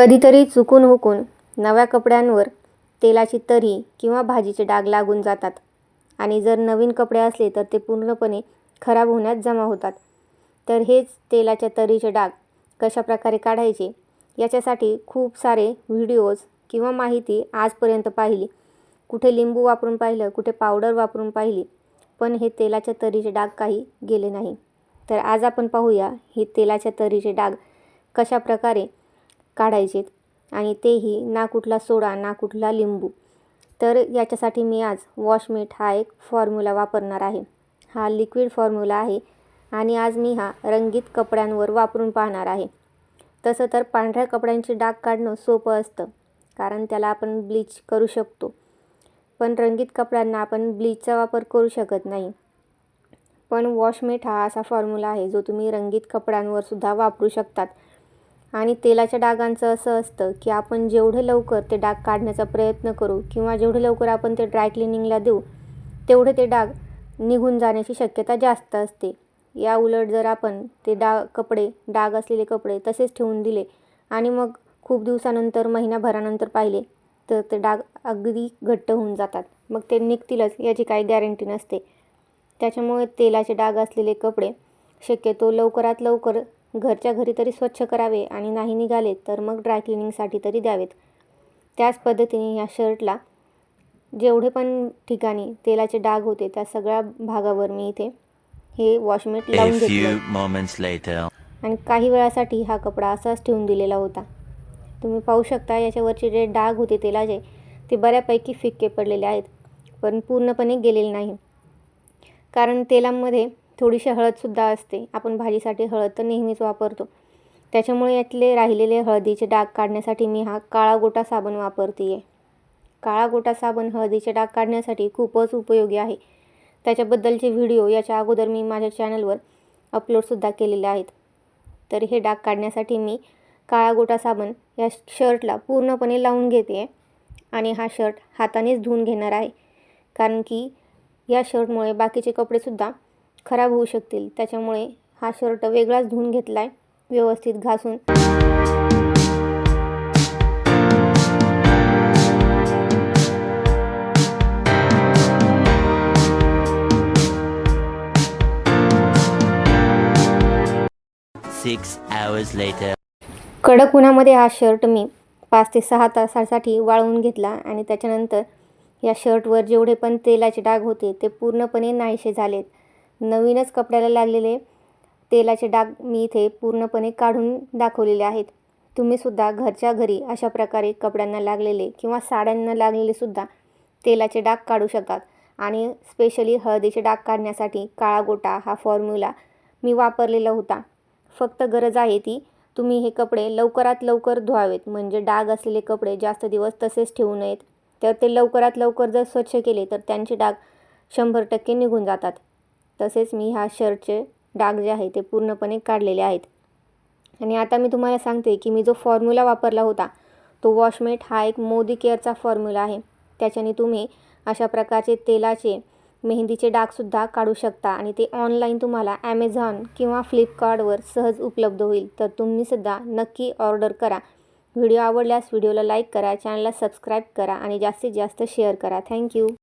कधीतरी चुकून हुकून नव्या कपड्यांवर तेलाची तरी किंवा भाजीचे डाग लागून जातात. आणि जर नवीन कपडे असले तर ते पूर्णपणे खराब होण्यात जमा होतात. तर हेच तेलाच्या तरीचे डाग कशाप्रकारे काढायचे याच्यासाठी खूप सारे व्हिडिओज किंवा माहिती आजपर्यंत पाहिली. कुठे लिंबू वापरून पाहिलं कुठे पावडर वापरून पाहिली पण हे तेलाच्या तरीचे डाग काही गेले नाही. तर आज आपण पाहूया हे तेलाच्या तरीचे डाग कशाप्रकारे काढायचेत. आणि तेही ना कुठला सोडा ना कुठला लिंबू. तर याच्यासाठी मी आज वॉशमेट हा एक फॉर्म्युला वापरणार आहे. हा लिक्विड फॉर्म्युला आहे. आणि आज मी हा रंगीत कपड्यांवर वापरून पाहणार आहे. तसं तर पांढऱ्या कपड्यांचे डाग काढणं सोपं असतं कारण त्याला आपण ब्लीच करू शकतो. पण रंगीत कपड्यांना आपण ब्लीचचा वापर करू शकत नाही. पण वॉशमेट हा असा फॉर्म्युला आहे जो तुम्ही रंगीत कपड्यांवर सुद्धा वापरू शकतात. आणि तेलाच्या डागांचं असं असतं की आपण जेवढे लवकर ते डाग काढण्याचा प्रयत्न करू किंवा जेवढे लवकर आपण ते ड्राय क्लिनिंगला देऊ तेवढे ते डाग निघून जाण्याची शक्यता जास्त असते. या उलट जर आपण ते डाग कपडे डाग असलेले कपडे तसेच ठेवून दिले आणि मग खूप दिवसानंतर महिनाभरानंतर पाहिले तर ते डाग अगदी घट्ट होऊन जातात. मग ते निघतीलच याची काही गॅरंटी नसते. त्याच्यामुळे तेलाचे डाग असलेले कपडे शक्यतो लवकरात लवकर घरच्या घरी तरी स्वच्छ करावे आणि नाही निघाले तर मग ड्राय क्लिनिंगसाठी तरी द्यावेत. त्याच पद्धतीने या शर्टला जेवढे पण ठिकाणी तेलाचे डाग होते त्या सगळ्या भागावर मी इथे हे वॉशमेट लावून घेतलं. आणि काही वेळासाठी हा कपडा असाच ठेवून दिलेला होता. तुम्ही पाहू शकता याच्यावरचे जे डाग होते तेलाचे ते बऱ्यापैकी फिक्के पडलेले आहेत पण पूर्णपणे गेलेले नाही. कारण तेलामध्ये थोडीशी हळदसुद्धा असते. आपण भाजीसाठी हळद तर नेहमीच वापरतो. त्याच्यामुळे यातले राहिलेले हळदीचे डाग काढण्यासाठी मी हा काळा गोटा साबण वापरते आहे काळा गोटा साबण हळदीचे डाग काढण्यासाठी खूपच उपयोगी आहे. त्याच्याबद्दलचे व्हिडिओ याच्या अगोदर मी माझ्या चॅनलवर अपलोडसुद्धा केलेले आहेत. तर हे डाग काढण्यासाठी मी काळा गोटा साबण या शर्टला पूर्णपणे लावून घेते आहे आणि हा शर्ट हातानेच धुवून घेणार आहे. कारण की या शर्टमुळे बाकीचे कपडेसुद्धा खराब होऊ शकतील. त्याच्यामुळे हा शर्ट वेगळाच धुवून घेतला आहे व्यवस्थित घासून. Six hours later. कडक उन्हामध्ये हा शर्ट मी पाच ते सहा तासासाठी वाळवून घेतला आणि त्याच्यानंतर या शर्टवर जेवढे पण तेलाचे डाग होते ते पूर्णपणे नाहीसे झालेत. नवीनच कपड्याला लागलेले तेलाचे डाग मी इथे पूर्णपणे काढून दाखवलेले आहेत. तुम्हीसुद्धा घरच्या घरी अशा प्रकारे कपड्यांना लागलेले किंवा साड्यांना लागलेले सुद्धा तेलाचे डाग काढू शकतात आणि स्पेशली हळदीचे डाग काढण्यासाठी काळा गोटा हा फॉर्म्युला मी वापरलेला होता. फक्त गरज आहे ती तुम्ही हे कपडे लवकरात लवकर धुवावेत. म्हणजे डाग असलेले कपडे जास्त दिवस तसेच ठेवू नयेत. तर ते लवकरात लवकर जर स्वच्छ केले तर त्यांचे डाग शंभर टक्के निघून जातात. तसेच मी ह्या शर्टचे डाग जे आहे ते पूर्णपणे काढलेले आहेत. आणि आता मी तुम्हाला सांगते की मी जो फॉर्म्युला वापरला होता तो वॉशमेट हा एक मोदी केअरचा फॉर्म्युला आहे. त्याच्याने तुम्ही अशा प्रकारचे तेलाचे मेहंदीचे डागसुद्धा काढू शकता आणि ते ऑनलाईन तुम्हाला ॲमेझॉन किंवा फ्लिपकार्टवर सहज उपलब्ध होईल. तर तुम्हीसुद्धा नक्की ऑर्डर करा. व्हिडिओ आवडल्यास व्हिडिओला लाईक करा चॅनलला सबस्क्राईब करा आणि जास्तीत जास्त शेअर करा. थँक्यू